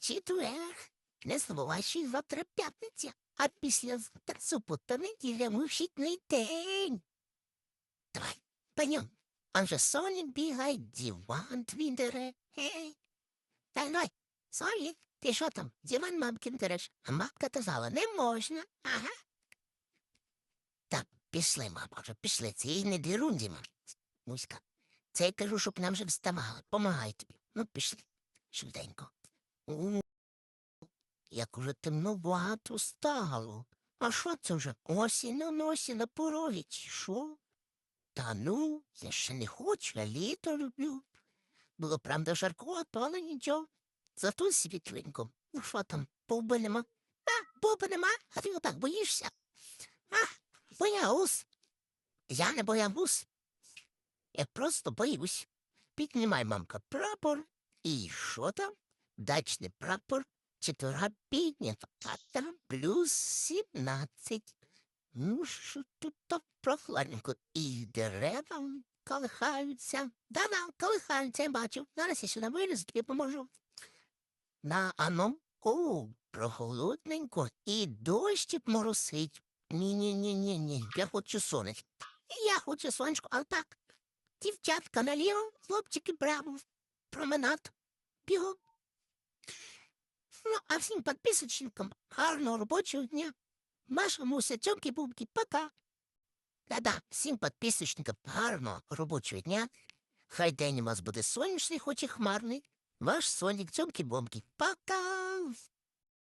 Четверг. Не забувай, що завтра п'ятниця, а післязавтра субота неділя вихідний день. Давай, пойдем. Он же Соня бігає, диван твій дере. Гей. Давай, давай. Соня, ти що там? Диван мамкин дереш. А мамка казала, не можна. Ага. Так, пішли, мама, вже пішли. Це їй не дірунді, мам. Муська, це я кажу, щоб нам вже вставали. Помагай тобі. Ну, пішли. Швиденько. Як уже темновато стало. А що це вже? Осінь на носі на порогі, чи що? Та ну, я ще не хочу, я літо люблю. Було правда жарко, але нічого. Зато світленько. Ну що там, повби нема? А, повби нема? А ти отак боїшся? А, боягуз. Я не боягуз. Я просто боюсь. Піднімай, мамка, прапор. І що там? Дачний прапор, четверга піднята, там плюс сімнадцять. Ну, що тут так прохладненько. І дерева колихаються. Да-да, колихаються, я бачу. Зараз я сюди вилізу, тобі поможу. На аном, о, прохолодненько, і дощик моросить. Ні-ні-ні-ні-ні, я хочу сонечко. Я хочу сонечко, а так. Дівчатка наліво, хлопчики право. Променад. Бігом. А всім підписочникам гарного робочого дня. Маша, Муся, цьомки, бубки, пока. Да-да, всім підписочникам гарного робочого дня. Хай день у вас буде сонячний, хоч і хмарний. Ваш сонік, цьомки, бомки. Пока.